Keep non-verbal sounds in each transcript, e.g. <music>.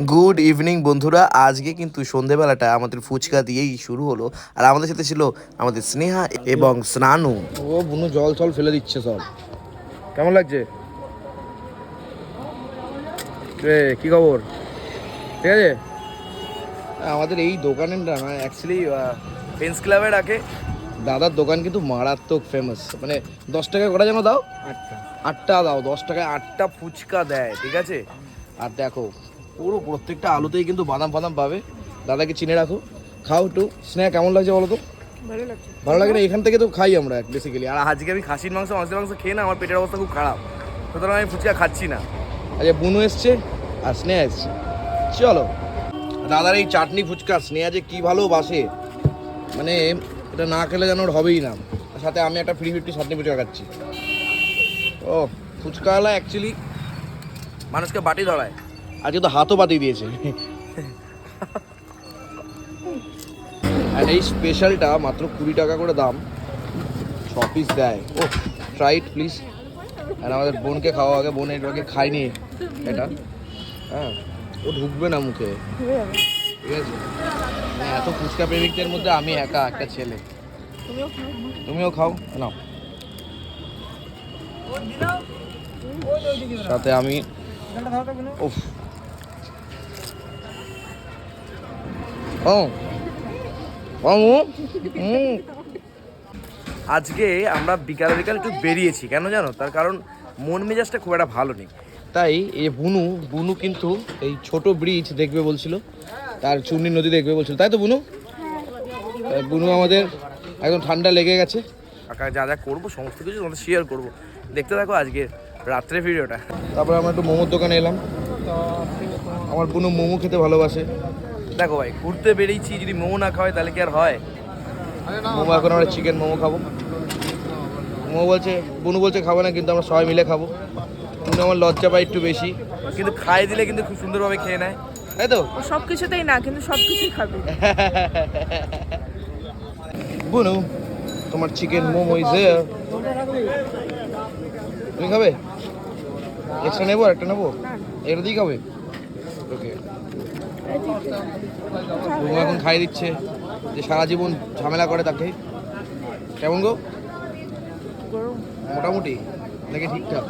Good evening বন্ধুরা। আজকে কিন্তু সন্ধেবেলাটা আমাদের ফুচকা দিয়েই শুরু হলো। আর আমাদের সাথে ছিল আমাদের স্নেহা এবং স্নানু। ও বুনু জল টল ফেলে দিচ্ছে সব। কেমন লাগছে? রে কি খবর? ঠিক আছে? আমাদের এই দোকানের না অ্যাকচুয়ালি ফ্রেন্ডস ক্লাবে ডাকে। দাদার দোকান কিন্তু মারাত্মক ফেমাস মানে দশ টাকা করা যেন দাও? আটটা। আটটা দাও দশ টাকায় আটটা ফুচকা দেয় ঠিক আছে? আর দেখো পুরো প্রত্যেকটা আলুতেই কিন্তু বাদাম ফাদাম পাবে। দাদাকে চিনে রাখো। খাও একটু। স্নেহা কেমন লাগছে বলো তো? ভালো লাগে না? এখান থেকে তো খাই আমরা বেসিক্যালি আর আজকে আমি খাসির মাংস মাংসের মাংস খেয়ে না আমার পেটের অবস্থা খুব খারাপ। সুতরাং আমি ফুচকা খাচ্ছি না। আচ্ছা বুনু এসছে আর স্নেহা এসছে। চলো। দাদার এই চাটনি ফুচকা স্নেহা যে কী ভালোবাসে মানে এটা না খেলে যেন ওর হবেই না। সাথে আমি একটা ফ্রি ফিফটি চাটনি ফুচকা খাচ্ছি। ও ফুচকাওয়ালা অ্যাকচুয়ালি মানুষকে বাটি ধরায়। আজকে তো হাতও বাতি দিয়েছে। আর এই স্পেশালটা মাত্র কুড়ি টাকা করে দাম। ছ পিস দেয়। ও ট্রাইট প্লিজ আর আমাদের বোনকে খাওয়া আগে। বোন এটাকে খায়নি এটা। হ্যাঁ ও ঢুকবে না মুখে। ঠিক আছে? মানে এত ফুচকা প্রেমিকদের মধ্যে আমি একা একটা ছেলে। তুমিও খাও। নাও। সাথে আমি উফ ও মামু হুম। আজকে আমরা বিকাল বিকাল একটু বেরিয়েছি কেন জানো? তার কারণ মন মেজাজটা খুব একটা ভালো নেই। তাই এই বুনু বুনু কিন্তু এই ছোট ব্রিজ দেখবে বলছিল তার চুন্নি নদী দেখবে বলছিল। তাই তো বুনু? বুনু আমাদের একদম ঠান্ডা লেগে গেছে। যা যা করব সমস্ত কিছু তোমাদের শেয়ার করব। দেখতে থাকো আজকে রাত্রে ভিডিওটা। তারপরে আমরা একটু মোমোর দোকানে এলাম। আমার বুনু মোমো খেতে ভালোবাসে। দেখো ভাই ঘুরতে বেরিয়েছি যদি মোমো না খাওয়াই তাহলে কি আর হয়? মোমো এখন আমরা চিকেন মোমো খাব। মোমো বলছে বুনু বলছে খাব না কিন্তু আমরা সবাই মিলে খাব। বুনু আমার লজ্জা পাই একটু বেশি। কিন্তু খাই দিলে কিন্তু খুব সুন্দরভাবে খেয়ে নেয়। তাই তো? সব কিছুতেই না কিন্তু সব কিছুই খাবে। বুনু তোমার চিকেন মোমো ইজ তুমি খাবে? এক্সট্রা নেব আর একটা নেব? এটা দিয়ে খাবে? ওকে এখন খাই দিচ্ছে যে সারা জীবন ঝামেলা করে তাকে। কেমন গো? মোটামুটি? নাকি ঠিকঠাক?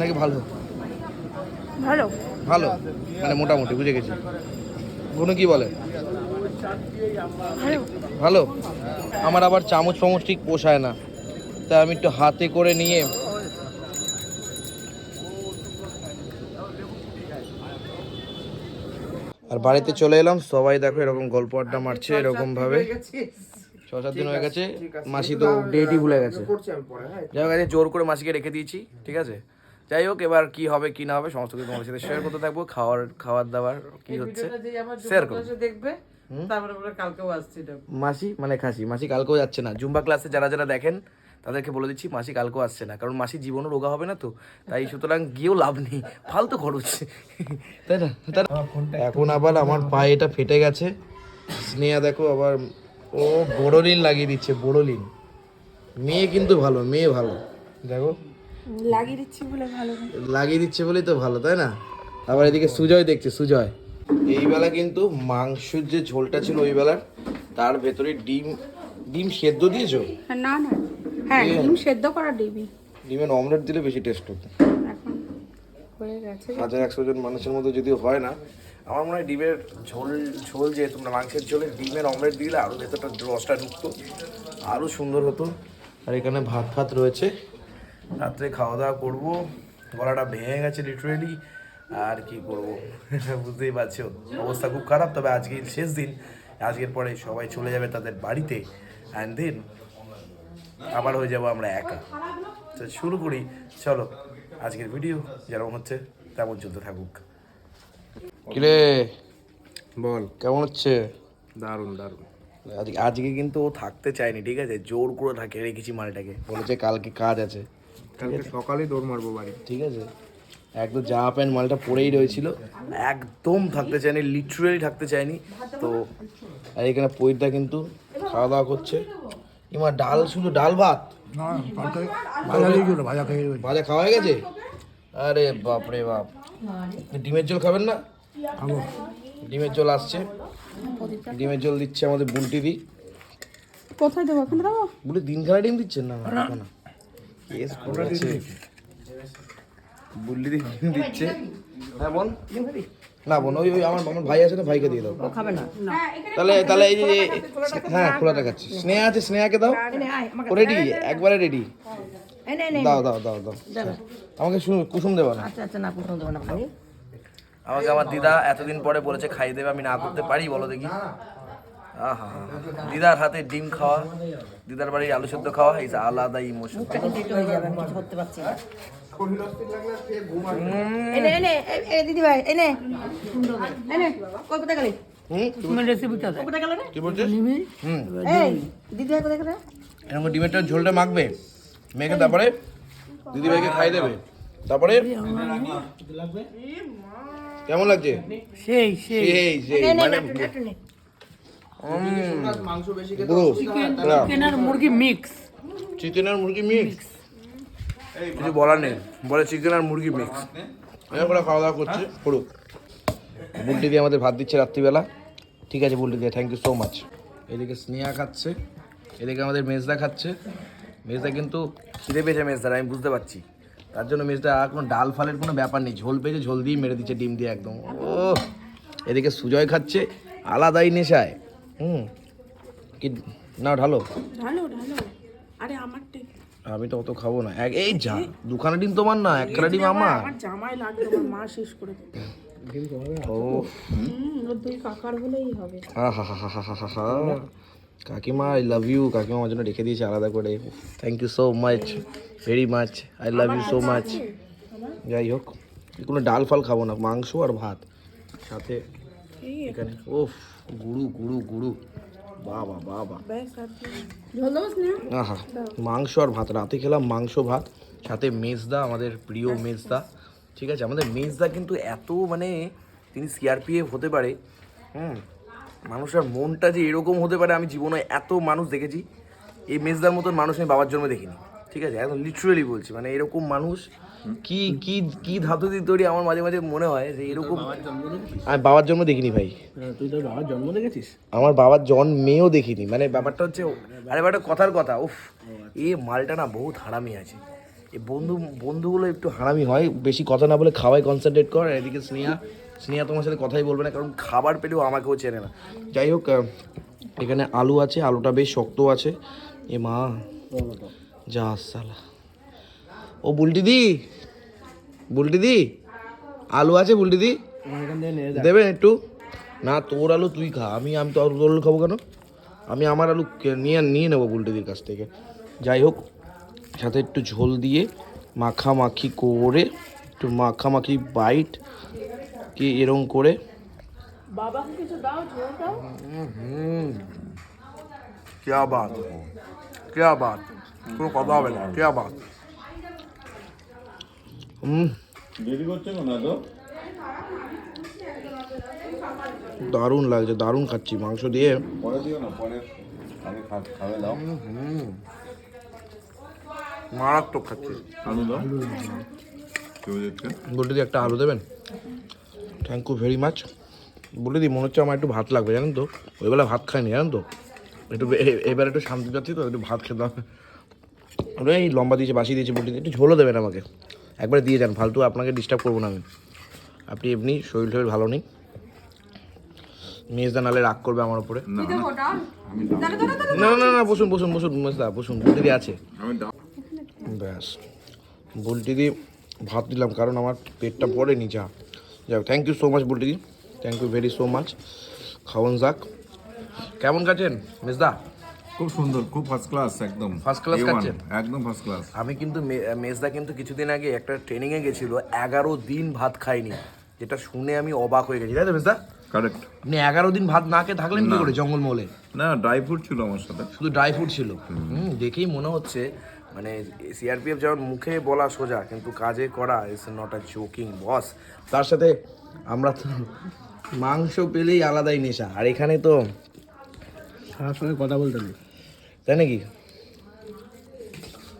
নাকি ভালো? ভালো। ভালো? মানে মোটামুটি বুঝে গেছি। বুনু কি বলে? ভালো। ভালো? আমার আবার চামচ ফামচ ঠিক পোষায় না। তাই আমি একটু হাতে করে নিয়ে আর বাড়িতে চলে এলাম সবাই দেখো এরকম গল্প আড্ডা মারছে এরকম ভাবে। ছ সাত দিন হয়ে গেছে মাসি তো ডেটই ভুলে গেছে। যাই হোক জোর করে মাসিকে রেখে দিয়েছি ঠিক আছে? যাই হোক এবার কি হবে কি না হবে সমস্ত কিছু তোমাদের সাথে শেয়ার করতে থাকব খাওয়ার খাওয়ার দাওয়ার কি হচ্ছে শেয়ার করব। দেখবে তারপরে কালকেও আসছি মাসি মানে খাসি মাসি কালকেও যাচ্ছে না। জুম্বা ক্লাসে যারা যারা দেখেন তাদেরকে বলে দিচ্ছি মাসি কালকেও আসছে না কারণ মাসি জীবনও রোগা হবে না তো তাই সুতরাং গিয়েও লাভ নেই ফালতু খরচ। তাই না? তাই না? এখন আবার আমার পায়ে এটা ফেটে গেছে। স্নেহা দেখো আবার ও বোরোলিন লাগিয়ে দিচ্ছে বোরোলিন। মেয়ে কিন্তু ভালো মেয়ে ভালো। দেখো। লাগিয়ে দিচ্ছি বলে ভালো লাগিয়ে দিচ্ছে বলেই তো ভালো তাই না? আবার এদিকে সুজয় দেখছে সুজয়। এই বেলা কিন্তু মাংসের যে ঝোলটা ছিল ওই বেলার তার ভেতরে ডিম ডিম সেদ্ধ দিয়েছ? না না। হ্যাঁ ডিম সেদ্ধ করা ডিবি ডিমের অমলেট দিলে বেশি টেস্ট হতো। এখন হয়ে গেছে। হাজার একশো জন মানুষের মধ্যে যদিও হয় না আমার মনে হয় ডিমের ঝোল ঝোল যে তোমরা মাংসের ঝোলে ডিমের অমলেট দিলে আরও ভেতরটা রসটা ঢুকতো আরও সুন্দর হতো। আর এখানে ভাত ফাত রয়েছে। রাত্রে খাওয়া দাওয়া করব। গলাটা ভেঙে গেছে লিটারেলি আর কি করব? <laughs> বুঝতেই পারছ। অবস্থা খুব খারাপ তবে আজকে শেষ দিন। আজকের পরে সবাই চলে যাবে তাদের বাড়িতে। অ্যান্ড দেন আবার হয়ে যাব আমরা একা। তো শুরু করি। চলো আজকের ভিডিও যেরকম হচ্ছে তেমন চলতে থাকুক। কিরে? বল। কেমন হচ্ছে? দারুণ দারুণ। আজকে আজকে কিন্তু ও থাকতে চায়নি ঠিক আছে? জোর করে থাকে রেখেছি মালটাকে। বলেছে কালকে কাজ আছে। কালকে সকালে দৌড় মারবো বাড়ি। ঠিক আছে? একদম জামা প্যান্ট মালটা পরেই রয়েছিল। একদম থাকতে চায়নি লিটারেলি থাকতে চায়নি। তো আর এখানে পৈরটা কিন্তু খাওয়া দাওয়া করছে। এবার ডাল শুধু ডাল ভাত? ভাজা খাওয়া হয়ে গেছে? আরে বাপ। রে বাপ ডিমের ঝোল খাবেন না? ডিমের জল আসছে। ডিমের জল দিচ্ছে আমাদের বুলটি দি। কোথায় দেবো? ওখানে দেবো? বুলটি দিন খেলা ডিম দিচ্ছেন না? না। কেস দি ডিম দিচ্ছে। হ্যাঁ বোন না বোন ওই ওই আমার আমার ভাই আছে না ভাইকে দিয়ে দাও। খাবে না। তাহলে তাহলে এই যে হ্যাঁ খোলা দেখাচ্ছি স্নেহা আছে স্নেহাকে দাও। রেডি একবারে রেডি দাও দাও দাও দাও। আমাকে শু- কুসুম দেবা না। আচ্ছা আচ্ছা না কুসুম দেবো না খালি আমাকে আমার দিদা এতদিন পরে বলেছে খাইয়ে দেবে আমি না করতে পারি বলো দেখি। আহা দিদার হাতে ডিম খাওয়া দিদার বাড়ির আলু সেদ্ধ খাওয়া এই আলাদা ইমোশন হয়ে যাবে করতে পারছি না। ডিমেরটা ঝোলটা মাখবে মেখে তারপরে দিদি ভাইকে খাই দেবে। তারপরে? কেমন লাগছে? সেই সেই। সেই সেই নে নে মানে চিকেন আর মুরগি মিক্স চিকেন আর মুরগি মিক্স কিছু বলার নেই। বলে চিকেন আর মুরগি মিক্স এরপরে খাওয়া দাওয়া করছে। পুরো বুলটি দিয়ে আমাদের ভাত দিচ্ছে রাত্রিবেলা। ঠিক আছে বুলটি দিয়ে থ্যাংক ইউ সো মাচ এদিকে স্নেহা খাচ্ছে। এদিকে আমাদের মেজদা খাচ্ছে। মেজদা কিন্তু খিদে পেয়েছে মেজদার আমি বুঝতে পারছি। তার জন্য মেজদা আর কোনো ডাল ফালের কোনো ব্যাপার নেই। ঝোল পেয়েছে ঝোল দিয়ে মেরে দিচ্ছে ডিম দিয়ে একদম। ও এদিকে সুজয় খাচ্ছে আলাদাই নেশায়। হুম? কি না ঢালো। ঢালো ঢালো। আরে আমার আমি তো অত খাব না। এক এই যা দুখানা ডিম তোমার না একটা ডিম আমার আমার। জামাই লাগবে আমার মা শেষ করে দেবে। ও দুই কাকার হলেই হবে। কাকিমা আই লাভ ইউ কাকিমা আমার জন্য রেখে দিয়েছে আলাদা করে। Thank you so much very much I love you so much যাই হোক কোনো ডাল ফাল খাব না মাংস আর ভাত। সাথে এখানে ওফ গুরু গুরু গুরু বাবা বাবা? আহা মাংস আর ভাত। রাতে খেলাম মাংস ভাত সাথে মেজদা আমাদের প্রিয় মেজদা। ঠিক আছে আমাদের মেজদা কিন্তু এত মানে তিনি সিআরপিএফ হতে পারে হুম? মানুষের মনটা যে এরকম হতে পারে আমি জীবনে এত মানুষ দেখেছি। এই মেজদার মতন মানুষ আমি বাবার জন্য দেখিনি। ঠিক আছে একদম লিটারেলি বলছি মানে এরকম মানুষ কি কি কি ধাতু দিয়ে তৈরি আমার মাঝে মাঝে মনে হয় যে এরকম আমি বাবার জন্ম দেখিনি ভাই। তুই তোর বাবার জন্ম দেখেছিস? আমার বাবার জন্মেও দেখিনি মানে ব্যাপারটা হচ্ছে আরে ব্যাপারটা কথার কথা উফ। এ মালটা না বহুত হারামি আছে। এই বন্ধু বন্ধুগুলো একটু হারামি হয় বেশি কথা না বলে খাওয়াই কনসেন্ট্রেট কর এদিকে স্নেহা স্নেহা তোমার সাথে কথাই বলবে না কারণ খাবার পেলেও আমাকেও চেনে না। যাই হোক এখানে আলু আছে আলুটা বেশ শক্ত আছে। এ মা। যা সালা ও বুলটি দি বুলটি দি আলু আছে বুলটি দি দেবেন একটু না তোর আলু তুই খা আমি আমি তো আর তোর আলু খাবো কেন আমি আমার আলু কে- নিয়ে নিয়ে নেবো বুলটিদির কাছ থেকে যাই হোক সাথে একটু ঝোল দিয়ে মাখামাখি করে একটু মাখামাখি বাইট কি এরম করে বাবাকে কিছু দাও ঝোল দাও क्या बात क्या बात কোনো কথা হবে না কে আবার? দারুণ লাগছে দারুণ খাচ্ছি মাংস দিয়ে। মারাত্মক খাচ্ছি। বলে দিই একটা আলু দেবেন? থ্যাংক ইউ ভেরি মাচ বলে দিই মনে হচ্ছে আমার একটু ভাত লাগবে জানেন তো? ওইবেলা ভাত খাইনি জানেন তো? একটু এবার একটু শান্তি পাচ্ছি তো একটু ভাত খেতে হবে ওটা এই লম্বা দিয়েছে বাসি দিয়েছে বলতে একটু ঝোলও দেবেন আমাকে। একবার দিয়ে যান ফালতু আপনাকে ডিস্টার্ব করব না আমি। আপনি এমনি শরীর টরীর ভালো নেই। মেজদা নালে রাগ করবে আমার উপরে। না না না না না বসুন বসুন বসুন মেজদা বসুন বুলটি আছে। আমি ব্যাস। বুলটি দিয়ে ভাত দিলাম কারণ আমার পেটটা পড়েনি যা। যাক thank you so much Bulti the thank you very so much খাওয়ান যাক। কেমন কাছেন মেজদা? খুব সুন্দর খুব ফার্স্ট ক্লাস একদম class A1, খাচ্ছেন? একদম ফার্স্ট ক্লাস আমি কিন্তু মেজদা কিন্তু কিছুদিন আগে একটা ট্রেনিংয়ে গেছিল এগারো দিন ভাত খাইনি যেটা শুনে আমি অবাক হয়ে গেছি। তাই তো মেজদা? কারেক্ট আপনি এগারো দিন ভাত না খেয়ে থাকলেন কি করে জঙ্গলমহলে? না ড্রাই ফ্রুট ছিল আমার সাথে। শুধু ড্রাই ফ্রুট ছিল? হুম। দেখেই মনে হচ্ছে মানে সিআরপিএফ যেমন মুখে বলা সোজা কিন্তু কাজে করা is not a joking boss তার সাথে আমরা তো মাংস পেলেই আলাদাই নেশা। আর এখানে তো সারার সঙ্গে কথা বলতে নেই। তাই নাকি?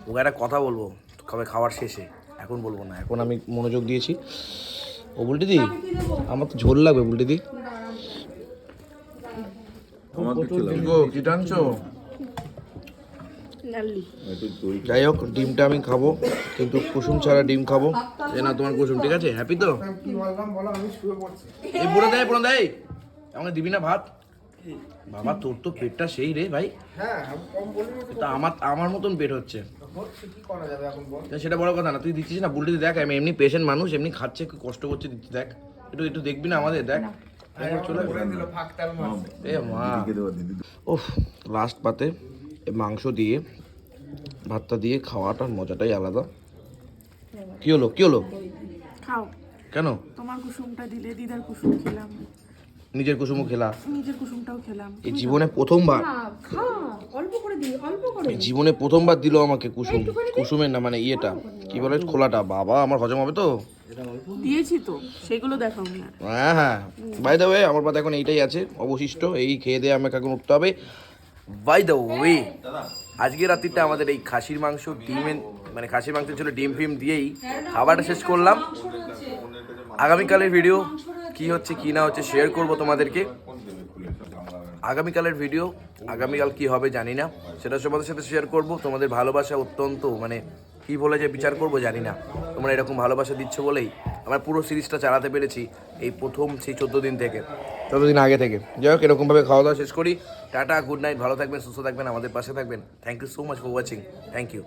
ওকে একটা কথা বলব কবে খাওয়ার শেষে? এখন বলব না এখন আমি মনোযোগ দিয়েছি। ও বুলটি দি আমার তো ঝোল লাগবে বুলটি দি যাই হোক ডিমটা আমি খাব কিন্তু কুসুম ছাড়া ডিম খাব। এ না তোমার কুসুম ঠিক আছে? হ্যাপি তো? কি বললাম বলো আমি শুয়ে পড়ছি। এই পুরো দেয় পুরো দেয়। আমাকে দিবি না ভাত? বাবা তোর তো পেটটা সেই রে ভাই। হ্যাঁ তা আমার আমার মতন পেট হচ্ছে। হচ্ছে কি করা যাবে এখন বল? তা সেটা বড় কথা না তুই দিচ্ছিস না বুলটি দেখ আমি এমনি পেশেন্ট মানুষ এমনি খাচ্ছে কি কষ্ট করছে দিচ্ছি দেখ। একটু একটু দেখবি না আমাদের দেখ। ওফ লাস্ট পাতে এই মাংস দিয়ে ভাতটা দিয়ে খাওয়াটার মজাটাই আলাদা। কি হলো কি হলো? খাও। কেন? তোমার কুসুমটা দিলে দিদার কুসুম খেলাম। নিজের কুসুমও খেলা নিজের কুসুমটাও খেলাম। এই জীবনে প্রথমবার। অল্প করে দিই অল্প করে এই জীবনে প্রথমবার দিল আমাকে কুসুম। কুসুমের না মানে ইয়েটা। কি বলে? খোলাটা। বাবা আমার হজম হবে তো? দিয়েছি তো সেগুলো দেখাও না। হ্যাঁ হ্যাঁ। বাই দ্য ওয়ে আমার পাতে এখন এইটাই আছে অবশিষ্ট। এই খেয়ে দিয়ে আমাকে এখন উঠতে হবে। বাই দ্য ওয়ে আজকে রাত্রিটা আমাদের এই খাসির মাংস ডিমের মানে খাসির মাংস ছিল ডিম ফিম দিয়েই খাবারটা শেষ করলাম। আগামীকালের ভিডিও কি হচ্ছে, কি না হচ্ছে শেয়ার করব তোমাদেরকে। আগামীকালের ভিডিও আগামীকাল কি হবে জানি না। সেটা তোমাদের সাথে শেয়ার করব। তোমাদের ভালোবাসা অত্যন্ত মানে কি বলে যে বিচার করব জানি না। তোমরা এরকম ভালোবাসা দিচ্ছ বলেই আমরা পুরো সিরিজটা চালাতে পেরেছি এই প্রথম সেই চোদ্দ দিন থেকে। চোদ্দ দিন আগে থেকে। যাই হোক, এরকমভাবে খাওয়া দাওয়া শেষ করি। টাটা গুড নাইট ভালো থাকবেন, সুস্থ থাকবেন, আমাদের পাশে থাকবেন। Thank you so much for watching thank you